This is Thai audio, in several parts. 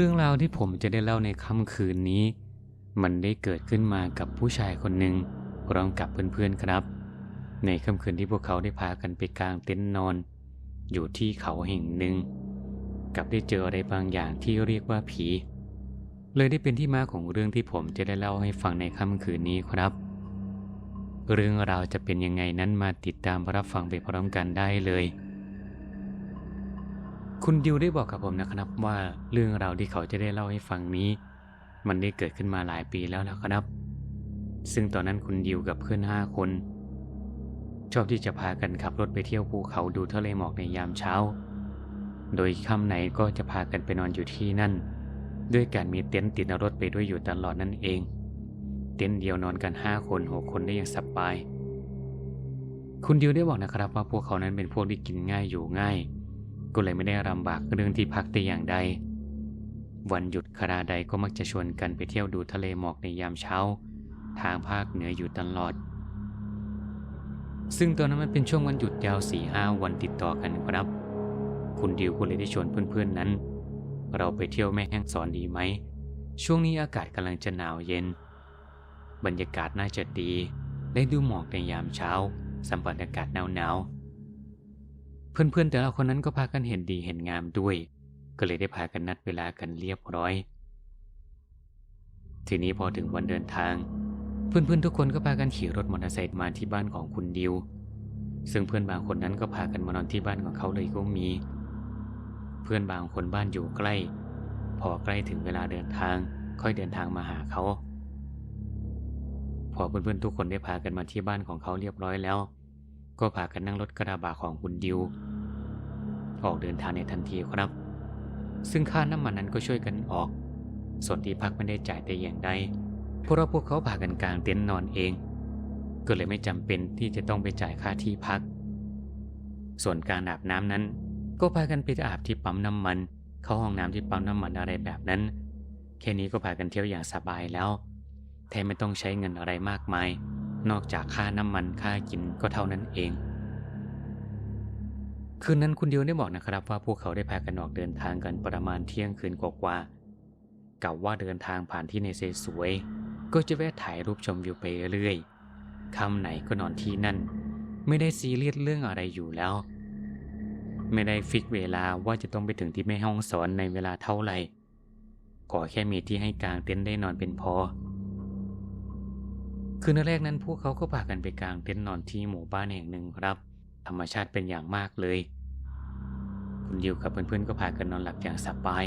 เรื่องราวที่ผมจะได้เล่าในค่ำคืนนี้ มันได้เกิดขึ้นมากับผู้ชายคนหนึ่งพร้อมกับเพื่อนๆครับ ในค่ำคืนที่พวกเขาได้พากันไปกลางเต็นท์นอน อยู่ที่เขาแห่งหนึ่ง กับได้เจออะไรบางอย่างที่เรียกว่าผี เลยได้เป็นที่มาของเรื่องที่ผมจะได้เล่าให้ฟังในค่ำคืนนี้ครับ เรื่องราวจะเป็นยังไงนั้นมาติดตามรับฟังไปพร้อมกันได้เลย คุณดิวได้บอกกับผมนะครับว่าเรื่องราวที่เขาจะได้เล่าให้ฟังนี้ มันได้เกิดขึ้นมาหลายปีแล้วนะครับ ซึ่งตอนนั้นคุณดิวกับเพื่อนห้าคน ชอบที่จะพากันขับรถไปเที่ยวภูเขาดูทะเลหมอกในยามเช้า โดยค่ำไหนก็จะพากันไปนอนอยู่ที่นั่น ด้วยการมีเต็นท์ติดรถไปด้วยอยู่ตลอดนั่นเอง เต็นท์เดียวนอนกันห้าคนหกคนได้อย่างสบาย คุณดิวได้บอกนะครับว่าพวกเขานั้นเป็นพวกที่กินง่ายอยู่ง่าย ก็เลยไม่ได้ลำบากเรื่องที่พักแต่อย่างใด วันหยุดคราใดก็มักจะชวนกันไปเที่ยวดูทะเลหมอกในยามเช้า ทางภาคเหนืออยู่ตลอด ซึ่งตอนนั้นมันเป็นช่วงวันหยุดยาวสี่ห้าวันติดต่อกันครับ คุณดิวก็เลยได้ชวนเพื่อนๆนั้น เราไปเที่ยวแม่แห้งสอนดีไหม ช่วงนี้อากาศกำลังจะหนาวเย็น บรรยากาศน่าจะดี ได้ดูหมอกในยามเช้า สัมผัสอากาศหนาวๆ เพื่อนๆ แต่ละคนนั้นก็พากันเห็นดีเห็นงามด้วย ก็เลยได้พากันนัดเวลากันเรียบร้อย ทีนี้พอถึงวันเดินทาง เพื่อนๆ ทุกคนก็พากันขี่รถมอเตอร์ไซค์มาที่บ้านของคุณดิว ซึ่งเพื่อนบางคนนั้นก็พากันมานอนที่บ้านของเขาเลยก็มี เพื่อนบางคนบ้านอยู่ใกล้ พอใกล้ถึงเวลาเดินทาง ค่อยเดินทางมาหาเขา พอเพื่อนๆ ทุกคนได้พากันมาที่บ้านของเขาเรียบร้อยแล้วก็พากันนั่งรถกระบะของคุณดิว ออกเดินทางในทันทีครับ ซึ่งค่าน้ำมันนั้นก็ช่วยกันออก ส่วนที่พักไม่ได้จ่ายแต่อย่างใดเพราะพวกเขาพากันกลางเต็นท์นอนเอง ก็เลยไม่จำเป็นที่จะต้องไปจ่ายค่าที่พัก ส่วนการอาบน้ำนั้น ก็พากันไปอาบที่ปั๊มน้ำมัน เข้าห้องน้ำที่ปั๊มน้ำมันอะไรแบบนั้น แค่นี้ก็พากันเที่ยวอย่างสบายแล้วแทนไม่ต้องใช้เงินอะไรมากมาย นอกจากค่าน้ำมันค่ากินก็เท่านั้นเอง คืนนั้นคุณเดิวได้บอกนะครับ ว่าพวกเขาได้พากันออกเดินทางกันประมาณเที่ยงคืนกว่าๆกับว่าเดินทางผ่านที่ในเซสวย ก็จะแวะถ่ายรูปชมวิวไปเรื่อยค่ำไหนก็นอนที่นั่น ไม่ได้ซีเรียสเรื่องอะไรอยู่แล้ว ไม่ได้ฟิกเวลาว่าจะต้องไปถึงที่แม่ห้องสอนในเวลาเท่าไหร่ขอแค่มีที่ให้กางเต็นท์ได้นอนเป็นพอ คืนแรกนั้นพวกเขาก็พากันไปกางเต็นท์นอนที่หมู่บ้านแห่งหนึ่งครับ ธรรมชาติเป็นอย่างมากเลย คุณดิวกับเพื่อนๆก็พากันนอนหลับอย่างสบาย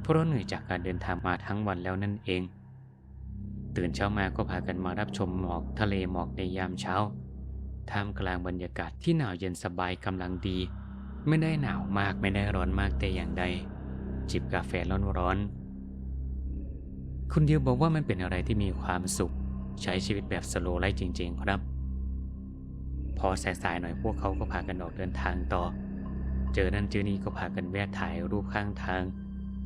เพราะเหนื่อยจากการเดินทางมาทั้งวันแล้วนั่นเอง ตื่นเช้ามาก็พากันมารับชมหมอกทะเลหมอกในยามเช้า ท่ามกลางบรรยากาศที่หนาวเย็นสบายกำลังดี ไม่ได้หนาวมากไม่ได้ร้อนมากแต่อย่างใด จิบกาแฟร้อนๆ คุณดิวบอกว่ามันเป็นอะไรที่มีความสุข ใช้ชีวิตแบบสโลไลฟ์จริง ๆ ครับ พอสายๆหน่อยพวกเขาก็พากันออกเดินทางต่อ เจอนั่นเจอนี่ก็พากันแวะถ่ายรูปข้างทาง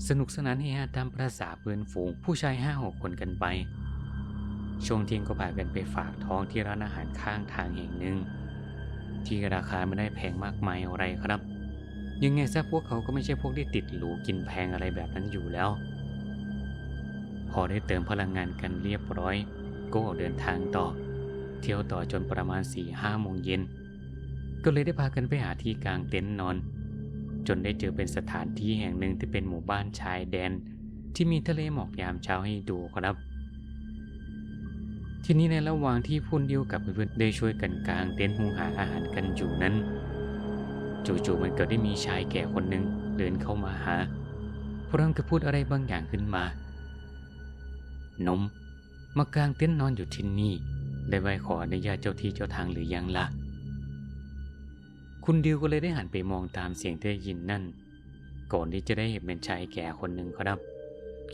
สนุกสนานเฮฮาตามประษาเพื่อนฝูงผู้ชายห้าหกคนกันไป ช่วงเที่ยงก็พากันไปฝากท้องที่ร้านอาหารข้างทางแห่งหนึ่ง ที่ราคาไม่ได้แพงมากมายอะไรครับ ยังไงซะพวกเขาก็ไม่ใช่พวกที่ติดหรูกินแพงอะไรแบบนั้นอยู่แล้ว พอได้เติมพลังงานกันเรียบร้อย ก็ออกเดินทางต่อ เที่ยวต่อจนประมาณ4ี่ห้าโมงเย็น ก็เลยได้พากันไปหาที่กลางเต็นท์นอน จนได้เจอเป็นสถานที่แห่งหนึ่งที่เป็นหมู่บ้านชายแดน ที่มีทะเลหมอกยามเช้าให้ดูครับ ทีนี้ในระหว่างที่พุ่นดิวกับเพื่อนได้ช่วยกันกลางเต็นท์หุงหาอาหารกันอยู่นั้น จู่ๆมันเกิดได้มีชายแก่คนหนึ่งเดินเข้ามาหาพร้อมกับพูดอะไรบางอย่างขึ้นมา นม มากลางเต็นท์นอนอยู่ที่นี่ ได้ไหวขออนุญาตเจ้าที่เจ้าทางหรือยังล่ะ คุณดิวก็เลยได้หันไปมองตามเสียงที่ได้ยินนั่น ก่อนที่จะได้เห็นเป็นชายแก่คนหนึ่งครับ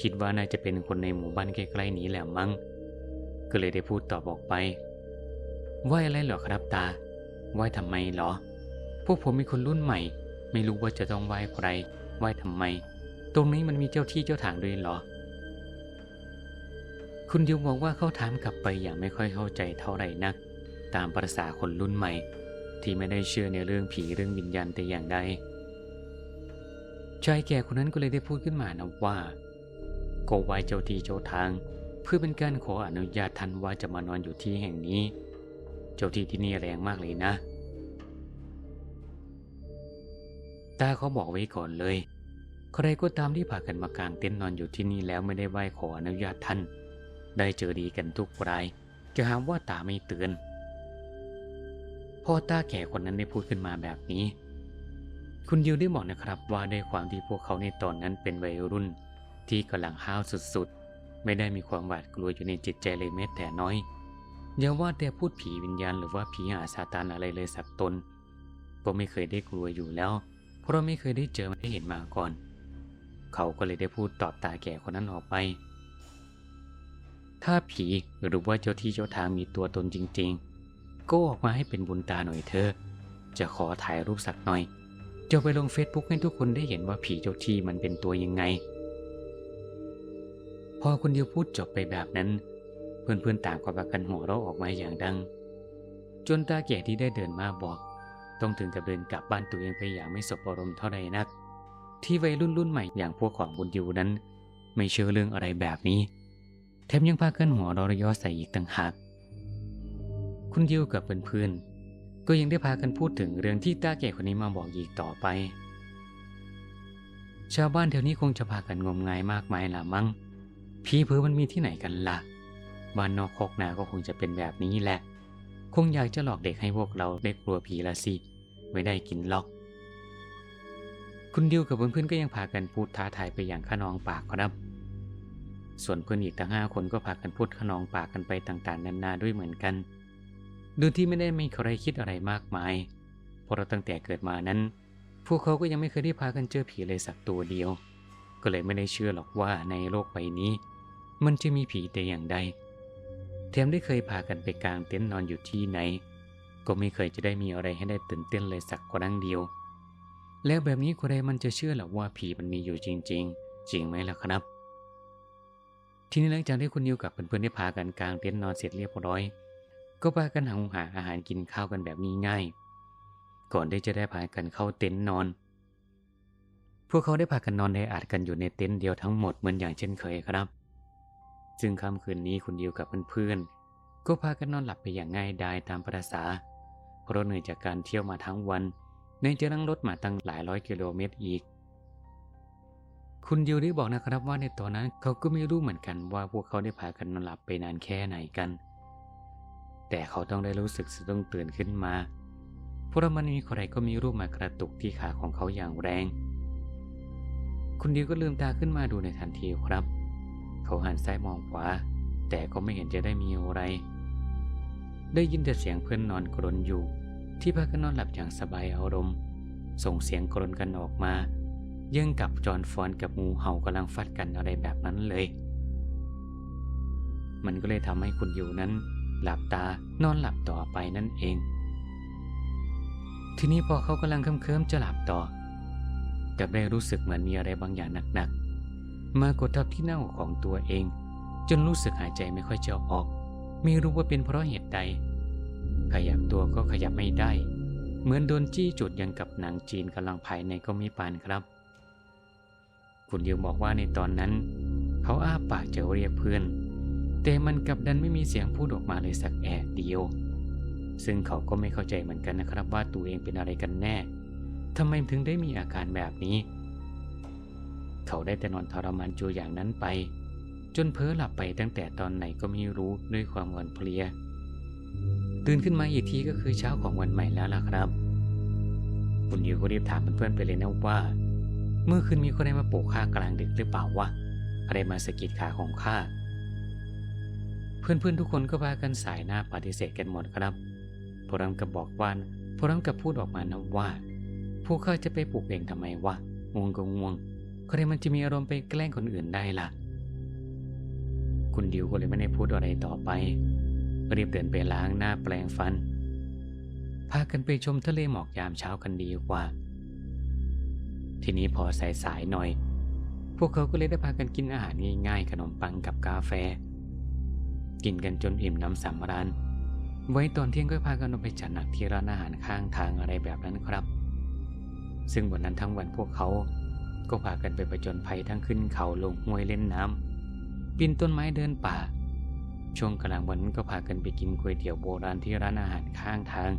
คิดว่าน่าจะเป็นคนในหมู่บ้านใกล้ๆนี้แหละมั้ง ก็เลยได้พูดตอบออกไปไหวอะไรเหรอครับตาไหว้ทำไมเหรอ พวกผมมีคนรุ่นใหม่ ไม่รู้ว่าจะต้องไหว้ใคร ไหว้ทำไม ตรงนี้มันมีเจ้าที่เจ้าทางด้วยเหรอ คุณดิวบอกว่าเขาถามกลับไปอย่างไม่ค่อยเข้าใจเท่าไหร่นัก ตามประษาคนรุ่นใหม่ ที่ไม่ได้เชื่อในเรื่องผีเรื่องวิญญาณแต่อย่างใดชายแก่คนนั้นก็เลยได้พูดขึ้นมานะว่าก็ไหว้เจ้าที่เจ้าทาง เพื่อเป็นการขออนุญาตท่านว่าจะมานอนอยู่ที่แห่งนี้ เจ้าที่ที่นี่แรงมากเลยนะตาเขาบอกไว้ก่อนเลย ใครก็ตามที่พากันมากางเต็นท์นอนอยู่ที่นี่แล้วไม่ได้ไหว้ขออนุญาตท่าน ได้เจอดีกันทุกราย จะหาว่าตาไม่เตือน พ่อตาแก่คนนั้นได้พูดขึ้นมาแบบนี้ คุณยิวได้บอกนะครับว่าด้วยความที่พวกเขาในตอนนั้นเป็นวัยรุ่น ที่กำลังห้าวสุดๆ ไม่ได้มีความหวาดกลัวอยู่ในจิตใจเลยแม้แต่น้อยอย่าว่าแต่พูดผีวิญญาณหรือว่าผีหาซาตานอะไรเลยสักตนก็ไม่เคยได้กลัวอยู่แล้ว เพราะไม่เคยได้เจอไม่ได้เห็นมาก่อน เขาก็เลยได้พูดตอบตาแก่คนนั้นออกไป ถ้าผีหรือว่าเจ้าที่เจ้าทางมีตัวตนจริงๆ ก็ออกมาให้เป็นบุญตาหน่อยเถอจะขอถ่ายรูปสักหน่อย จะไปลงเฟซบุ๊กให้ทุกคนได้เห็นว่าผีเจ้าที่มันเป็นตัวยังไง พอคุณเดียวพูดจบไปแบบนั้น เพื่อนๆต่างก็พากันหัวเราะออกมาอย่างดัง จนตาแก่ที่ได้เดินมาบอก ต้องถึงกับเดินกลับบ้านตัวเองไปอย่างไม่สบอารมณ์เท่าใดนัก ที่วัยรุ่นรุ่นใหม่อย่างพวกของบุญยูนั้น ไม่เชื่อเรื่องอะไรแบบนี้ แถมยังพากันหัวราะรยอใส่อีกต่างหาก คุณยิวกับเพื่อนๆ ก็ยังได้พากันพูดถึงเรื่องที่ตาแก่คนนี้มาบอกอีกต่อไป ชาวบ้านแถวนี้คงจะพากันงมงายมากมายละมั้ง ผีเผือมันมีที่ไหนกันละ่ะ บ้านนอกคอกนาก็คงจะเป็นแบบนี้แหละ คงอยากจะหลอกเด็กให้พวกเราได้กลัวผีละสิ ไม่ได้กินล็อก คุณดิวกับเพื่อนๆก็ยังพากันพูดท้าทายไปอย่างขนองปากครับ ส่วนเพื่อนอีกทั้งห้าคนก็พากันพูดขนองปากกันไปต่างๆ นานาด้วยเหมือนกันโดยที่ไม่ได้มีใครคิดอะไรมากมายเพราะเราตั้งแต่เกิดมานั้น พวกเขาก็ยังไม่เคยได้พากันเจอผีเลยสักตัวเดียว ก็เลยไม่ได้เชื่อหรอกว่าในโลกใบนี้ มันจะมีผีแต่อย่างใดแถมได้เคยพากันไปกลางเต็นท์นอนอยู่ที่ไหน ก็ไม่เคยจะได้มีอะไรให้ได้ตื่นเต้นเลยสักครั้งเดียว แล้วแบบนี้ใครมันจะเชื่อหรอว่าผีมันมีอยู่จริง ๆ จริงไหมล่ะครับ ทีนี้หลังจากที่คุณนิวกับเพื่อนๆได้พากันกลางเต็นท์นอนเสร็จเรียบร้อย ก็พากันหาหาอาหารกินข้าวกันแบบง่ายๆก่อนที่จะได้พากันเข้าเต็นท์นอน พวกเขาได้พากันนอนในอาดกันอยู่ในเต็นท์เดียวทั้งหมดเหมือนอย่างเช่นเคยครับ ซึ่งค่ำคืนนี้คุณยิวกับเพื่อนๆก็พากันนอนหลับไปอย่างง่ายดายตามประษาเพราะเหนื่อยจากการเที่ยวมาทั้งวันในจะนั่งรถมาตั้งหลายร้อยกิโลเมตรอีก คุณยิวได้บอกนะครับว่าในตอนนั้นเขาก็ไม่รู้เหมือนกันว่าพวกเขาได้พากันนอนหลับไปนานแค่ไหนกัน แต่เขาต้องได้รู้สึกสะดุ้งตื่นขึ้นมา เพราะมันมีใครก็มีรูปมากระตุกที่ขาของเขาอย่างแรง คุณดิวก็ลืมตาขึ้นมาดูในทันทีครับ เขาหันซ้ายมองขวา แต่ก็ไม่เห็นจะได้มีอะไร ได้ยินแต่เสียงเพื่อนนอนกรนอยู่ ที่พากันนอนหลับอย่างสบายอารมณ์ ส่งเสียงกรนกันออกมา ยังกับจอนฟอนกับงูเห่ากำลังฟัดกันอะไรแบบนั้นเลย มันก็เลยทำให้คุณอยู่นั้น หลับตานอนหลับต่อไปนั่นเอง ทีนี้พอเขากำลังเคลิ้มๆจะหลับต่อกับได้รู้สึกเหมือนมีอะไรบางอย่างหนักๆ มากดทับที่หน้าอกของตัวเอง จนรู้สึกหายใจไม่ค่อยจะออก ไม่รู้ว่าเป็นเพราะเหตุใด ขยับตัวก็ขยับไม่ได้ เหมือนโดนจี้จุดยังกับหนังจีนกำลังภายในก็ไม่ปานครับ คุณยิวบอกว่าในตอนนั้น เขาอ้าปากจะเรียกเพื่อน แต่มันกลับดันไม่มีเสียงพูดออกมาเลยสักแอะเดียว ซึ่งเขาก็ไม่เข้าใจเหมือนกันนะครับว่าตัวเองเป็นอะไรกันแน่ทำไมถึงได้มีอาการแบบนี้ เขาได้แต่นอนทรมานจูอย่างนั้นไป จนเพ้อหลับไปตั้งแต่ตอนไหนก็ไม่รู้ด้วยความวันเพลีย ตื่นขึ้นมาอีกทีก็คือเช้าของวันใหม่แล้วล่ะครับ คุณยูก็รีบถามเพื่อนๆไปเลยนะว่า เมื่อคืนมีคนใดมาปลุกข้ากลางดึกหรือเปล่าวะอะไรมาสะกิดขาของข้า เพื่อนๆทุกคนก็พากันสายหน้าปฏิเสธกันหมดครับพรามกับบอกว่าพรามกับพูดออกมานะว่า พวกข้าจะไปปลุกเองทำไมวะง่วงก็ง่วงใครมันจะมีอารมณ์ไปแกล้งคนอื่นได้ล่ะ คุณดิวก็เลยไม่ได้พูดอะไรต่อไป รีบเดินไปล้างหน้าแปลงฟันพากันไปชมทะเลหมอกยามเช้ากันดีกว่า ทีนี้พอสายสายหน่อย พวกเขาก็เลยได้พากันกินอาหารง่ายๆ ขนมปังกับกาแฟ กินกันจนอิ่มน้ำสำราญไว้ตอนเที่ยงก็พากันไปจัดหนักที่ร้านอาหารข้างทางอะไรแบบนั้นครับ ซึ่งวันนั้นทั้งวันพวกเขาก็พากันไปประจนภัยทั้งขึ้นเขาลงห้วยเล่นน้ำปีนต้นไม้เดินป่า ช่วงกลางวันก็พากันไปกินก๋วยเตี๋ยวโบราณที่ร้านอาหารข้างทาง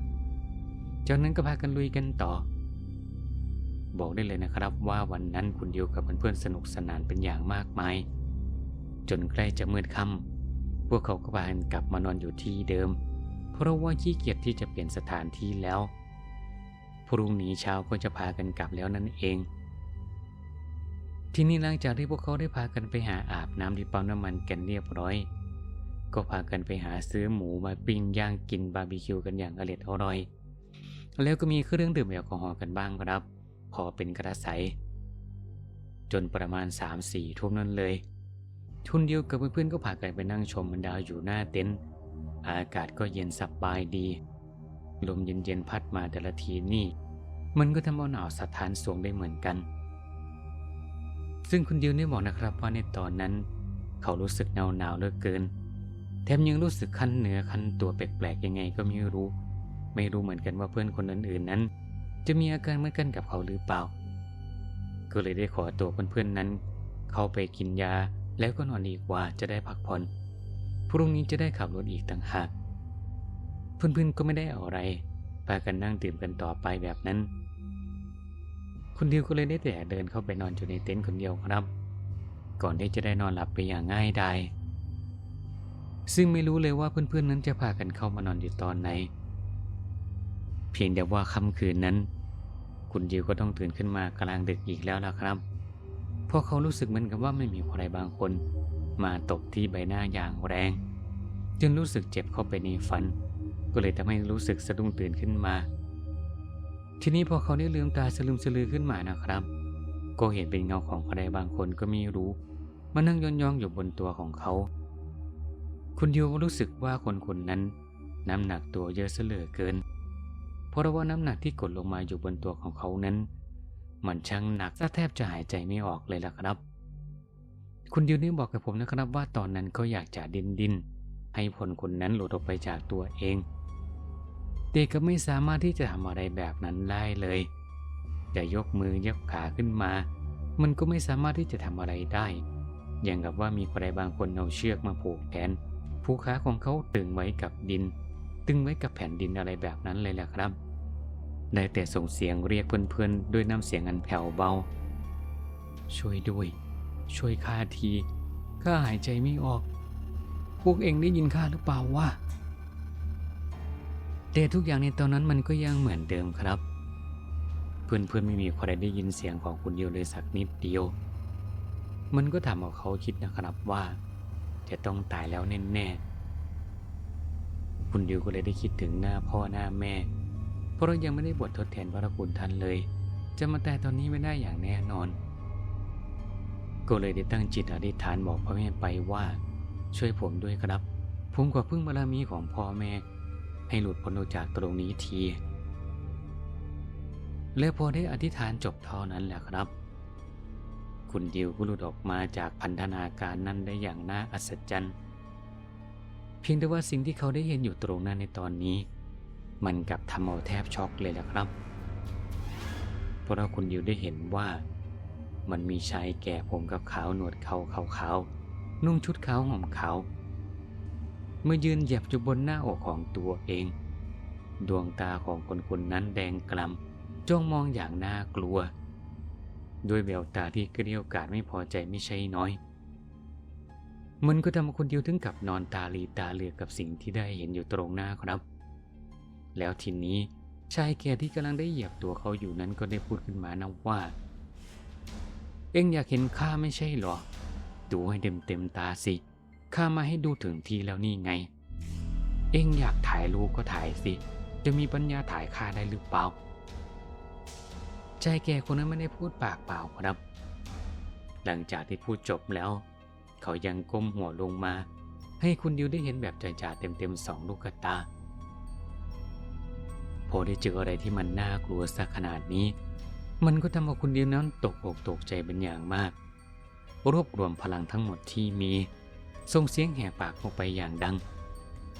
จากนั้นก็พากันลุยกันต่อ บอกได้เลยนะครับว่าวันนั้นคุณดิวกับเพื่อนๆสนุกสนานเป็นอย่างมากมาย จนใกล้จะมืดค่ำพวกเขาก็พากันกลับมานอนอยู่ที่เดิม เพราะว่าขี้เกียจที่จะเปลี่ยนสถานที่แล้ว พรุ่งนี้เช้าก็จะพากันกลับแล้วนั่นเอง ที่นี้หลังจากที่พวกเขาได้พากันไปหาอาบน้ำที่ปั๊มน้ำมันกันเรียบร้อย ก็พากันไปหาซื้อหมูมาปิ้งย่างกินบาร์บีคิวกันอย่างอร่อยอร่อยแล้วก็มีเครื่องดื่มแอลกอฮอล์กันบ้างครับ พอเป็นกระใสจนประมาณ3-4ทุ่มนั่นเลย ทุนเดียวกับเพื่อนๆก็พากันไปนั่งชมบรรดาวอยู่หน้าเต็นท์อากาศก็เย็นสบายดี ลมเย็นๆพัดมาแต่ละทีนี่ มันก็ทำเอาหนาวสะท้านสวงได้เหมือนกัน ซึ่งคุณดิวได้บอกนะครับว่าในตอนนั้น เขารู้สึกหนาวหนาวๆเหลือเกิน แถมยังรู้สึกคันเหนือคันตัวแปลกๆยังไงก็ไม่รู้ ไม่รู้เหมือนกันว่าเพื่อนคนอื่นๆนั้น จะมีอาการเหมือนกันกับเขาหรือเปล่า ก็เลยได้ขอตัวเพื่อนๆนั้น เข้าไปกินยาแล้วก็นอนดีกว่าจะได้พักผ่อนพรุ่งนี้จะได้ขับรถอีกต่างหาก เพื่อนๆก็ไม่ได้ออะไรพากันนั่งดื่มกันต่อไปแบบนั้น คุณดิวก็เลยได้แต่เดินเข้าไปนอนอยู่ในเต็นท์คนเดียวครับ ก่อนที่จะได้นอนหลับไปอย่างง่ายดายซึ่งไม่รู้เลยว่าเพื่อนๆนั้นจะพากันเข้ามานอนอยู่ตอนไหน เพียงแต่ว่าค่ำคืนนั้น คุณดิวก็ต้องตื่นขึ้นมากลางดึกอีกแล้วล่ะครับเพราะเขารู้สึกเหมือนกับว่าไม่มีใครบางคน มาตบที่ใบหน้าอย่างแรงจนรู้สึกเจ็บเข้าไปในฝัน ก็เลยทำให้รู้สึกสะดุ้งตื่นขึ้นมา ทีนี้พอเขาได้ลืมตาสลึมสลือขึ้นมานะครับ ก็เห็นเป็นเงาของใครบางคนก็ไม่รู้มานั่งยองๆอยู่บนตัวของเขา คุณดิวรู้สึกว่าคนคนนั้นน้ำหนักตัวเยอะเสลือเกิน เพราะว่าน้ำหนักที่กดลงมาอยู่บนตัวของเขานั้น มันช่างหนักซะแทบจะหายใจไม่ออกเลยล่ะครับ คุณดิวนี่บอกกับผมนะครับว่าตอนนั้นเขาอยากจะดินดินให้ผลคนนั้นหลุดออกไปจากตัวเองแต่ก็ไม่สามารถที่จะทำอะไรแบบนั้นได้เลยจะยกมือยกขาขึ้นมา มันก็ไม่สามารถที่จะทำอะไรได้ อย่างกับว่ามีใครบางคนเอาเชือกมาผูกแขน ผูกขาของเขาตึงไว้กับดิน ตึงไว้กับแผ่นดินอะไรแบบนั้นเลยแหละครับ ได้แต่ส่งเสียงเรียกเพื่อนๆ ด้วยน้ำเสียงอันแผ่วเบา ช่วยด้วย ช่วยข้าที ข้าหายใจไม่ออก พวกเองได้ยินข้าหรือเปล่าวะแต่ทุกอย่างในตอนนั้นมันก็ยังเหมือนเดิมครับ เพื่อนๆไม่มีใครได้ยินเสียงของคุณเดียวเลยสักนิดเดียว มันก็ทำเอาเขาคิดนะครับว่า จะต้องตายแล้วแน่ๆคุณเดิวก็เลยได้คิดถึงหน้าพ่อหน้าแม่ ราะเรายังไม่ได้บวชทดแทนพระคุณท่านเลย จะมาแตายตอนนี้ไม่ได้อย่างแน่นอน ก็เลยได้ตั้งจิตอธิษฐานบอกพ่อแม่ไปว่า ช่วยผมด้วยครับ ผมขอพึ่งบารมีของพ่อแม่ ให้หลุดพ้นออกจากตรงนี้ที และพอได้อธิษฐานจบเท่านั้นแหละครับ คุณดิวก็หลุดออกมาจากพันธนาการนั้นได้อย่างน่าอัศจรรย์ เพียงแต่ว่าสิ่งที่เขาได้เห็นอยู่ตรงนั้นในตอนนี้ มันกับทำเอาแทบช็อกเลยแหละครับ เพราะเราคุณดิวได้เห็นว่า มันมีชายแก่ผมกับขาวหนวดเขาเขาวๆนุ่งชุดขาวห่มขาวเมื่อยืนเหยียบอยู่บนหน้าอกของตัวเอง ดวงตาของคนคนนั้นแดงกล่ำจ้องมองอย่างน่ากลัว ด้วยแววตาที่เกลียวกาดไม่พอใจไม่ใช่น้อย มันก็ทำให้คนเดียวถึงกับนอนตาลีตาเหลือกกับสิ่งที่ได้เห็นอยู่ตรงหน้าครับ แล้วทีนี้ชายแก่ที่กำลังได้เหยียบตัวเขาอยู่นั้นก็ได้พูดขึ้นมานะว่า เอ็งอยากเห็นข้าไม่ใช่หรอ ดูให้เต็มเต็มตาสิ ข้ามาให้ดูถึงทีแล้วนี่ไง เอ็งอยากถ่ายรูปก็ถ่ายสิ จะมีปัญญาถ่ายข้าได้หรือเปล่า ชายแก่คนนั้นไม่ได้พูดปากเปล่าครับ หลังจากที่พูดจบแล้ว เขายังก้มหัวลงมา ให้คุณดิวได้เห็นแบบจ่าๆเต็มๆสองลูกตา พอได้เจออะไรที่มันน่ากลัวสักขนาดนี้ มันก็ทำให้คุณเดิวนั้นตกอกตกใจเป็นอย่างมาก รวบรวมพลังทั้งหมดที่มีส่งเสียงแหกปากออกไปอย่างดัง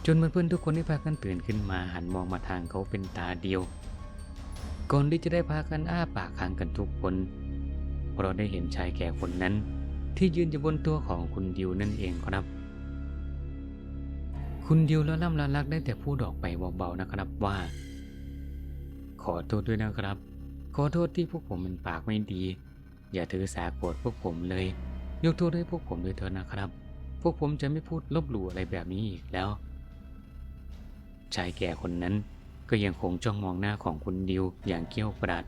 จนเพื่อนๆทุกคนได้พากันตื่นขึ้นมาหันมองมาทางเขาเป็นตาเดียว ก่อนที่จะได้พากันอ้าปากค้างกันทุกคน เพราะได้เห็นชายแก่คนนั้น ที่ยืนอยู่บนตัวของคุณดิวนั่นเองครับ คุณดิวละล่ำละลักได้แต่พูดออกไปเบาๆนะครับว่า ขอโทษด้วยนะครับ ขอโทษที่พวกผมเป็นปากไม่ดี อย่าถือสาโกรธพวกผมเลย ยกโทษให้พวกผมด้วยเถอะนะครับ พวกผมจะไม่พูดลบหลู่อะไรแบบนี้อีกแล้ว ชายแก่คนนั้นก็ยังคงจ้องมองหน้าของคุณดิวอย่างเกี้ยวกราด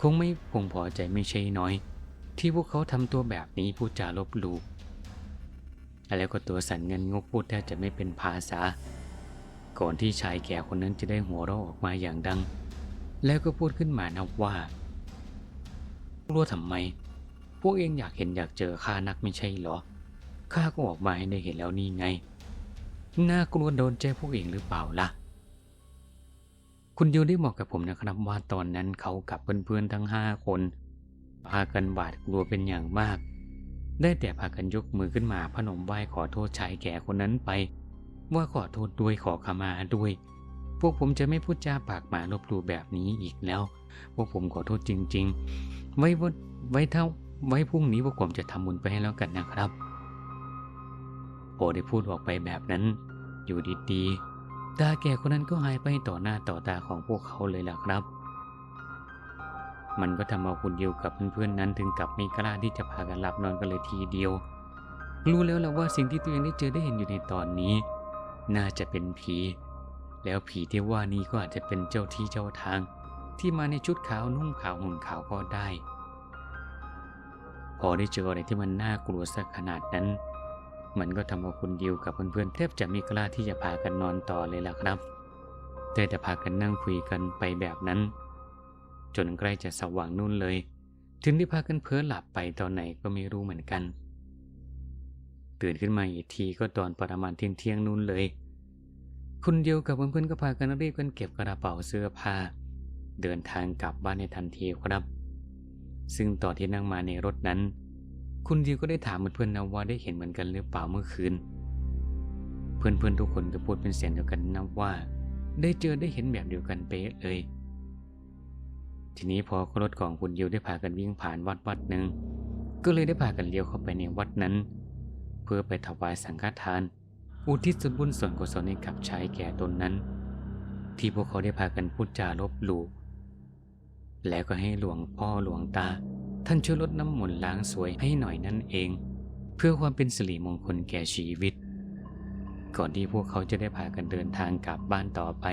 คงไม่คงพอใจไม่ใช่น้อย ที่พวกเขาทำตัวแบบนี้พูดจาลบหลู่แล้วก็ตัวสั่นเงินงกพูดแทบจะไม่เป็นภาษา ก่อนที่ชายแก่คนนั้นจะได้หัวเราะออกมาอย่างดัง แล้วก็พูดขึ้นมานะว่ากลัวทำไม พวกเองอยากเห็นอยากเจอข้านักไม่ใช่เหรอ ข้าก็ออกมาให้ได้เห็นแล้วนี่ไง น่ากลัวโดนใจพวกเองหรือเปล่าล่ะ คุณดิวได้บอกกับผมนะครับว่าตอนนั้นเขากับเพื่อนๆทั้งห้าคน พากันบาดกลัวเป็นอย่างมาก ได้แต่พากันยกมือขึ้นมาพนมไหว้ขอโทษชายแก่คนนั้นไป ว่าขอโทษด้วยขอขมาด้วย วกผมจะไม่พูดจาปากหมาลบหลู่แบบนี้อีกแล้ว พวกผมขอโทษจริง ๆ ไว้ไว้เท่าไว้พรุ่งนี้พวกผมจะทำบุญไปให้แล้วกันนะครับพอได้พูดออกไปแบบนั้น อยู่ดีๆ ตาแก่คนนั้นก็หายไปต่อหน้าต่อตาของพวกเขาเลยล่ะครับ มันก็ทำเอาคุณดิวกับเพื่อนๆนั้นถึงกับไม่กล้าที่จะพากันหลับนอนกันเลยทีเดียว รู้แล้วล่ะว่าสิ่งที่ตัวเองได้เจอได้เห็นอยู่ในตอนนี้ น่าจะเป็นผี แล้วผีที่ว่านี้ก็อาจจะเป็นเจ้าที่เจ้าทาง ที่มาในชุดขาวนุ่งขาวห่มขาวก็ได้ พอได้เจออะไรที่มันน่ากลัวสักขนาดนั้น มันก็ทำเอาคุณดิวกับเพื่อนๆแทบจะไม่กล้าที่จะพากันนอนต่อเลยล่ะครับ แต่แต่พากันนั่งคุยกันไปแบบนั้น จนใกล้จะสว่างนู่นเลย ถึงได้พากันเพ้อหลับไปตอนไหนก็ไม่รู้เหมือนกัน ตื่นขึ้นมาอีกทีก็ตอนประมาณเที่ยงเที่ยงนู่นเลย คุณเดียวกับเพื่อนๆก็พากันรีบกันเก็บกระเป๋าเสื้อผ้า เดินทางกลับบ้านในทันทีครับ ซึ่งตอนที่นั่งมาในรถนั้น คุณดิวก็ได้ถามเพื่อนๆนะว่าได้เห็นเหมือนกันหรือเปล่าเมื่อคืน เพื่อนๆทุกคนก็พูดเป็นเสียงเดียวกันนะว่า ได้เจอได้เห็นแบบเดียวกันเป๊ะเลย ทีนี้พอรถของคุณดิวได้พากันวิ่งผ่านวัดวัดหนึ่งก็เลยได้พากันเลี้ยวเข้าไปในวัดนั้น เพื่อไปถวายสังฆทาน อุทิศส่วนบุญส่วนกุศลให้กับชายแก่ตนนั้น ที่พวกเขาได้พากันพูดจาลบหลู่แล้วก็ให้หลวงพ่อหลวงตา ท่านช่วยลดน้ำมนต์ล้างสวยให้หน่อยนั่นเอง เพื่อความเป็นสิริมงคลแก่ชีวิต ก่อนที่พวกเขาจะได้พากันเดินทางกลับบ้านต่อไป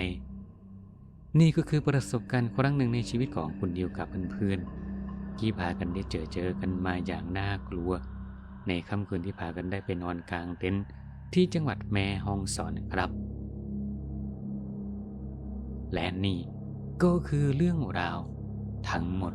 นี่ก็คือประสบการณ์ครั้งหนึ่งในชีวิตของคุณดิวกับเพื่อนๆที่พากันได้เจอเจอกันมาอย่างน่ากลัว ในค่ำคืนที่พากันได้ไปนอนกลางเต็นท์ ที่จังหวัดแม่ฮ่องสอนครับ และนี่ก็คือเรื่องราวทั้งหมด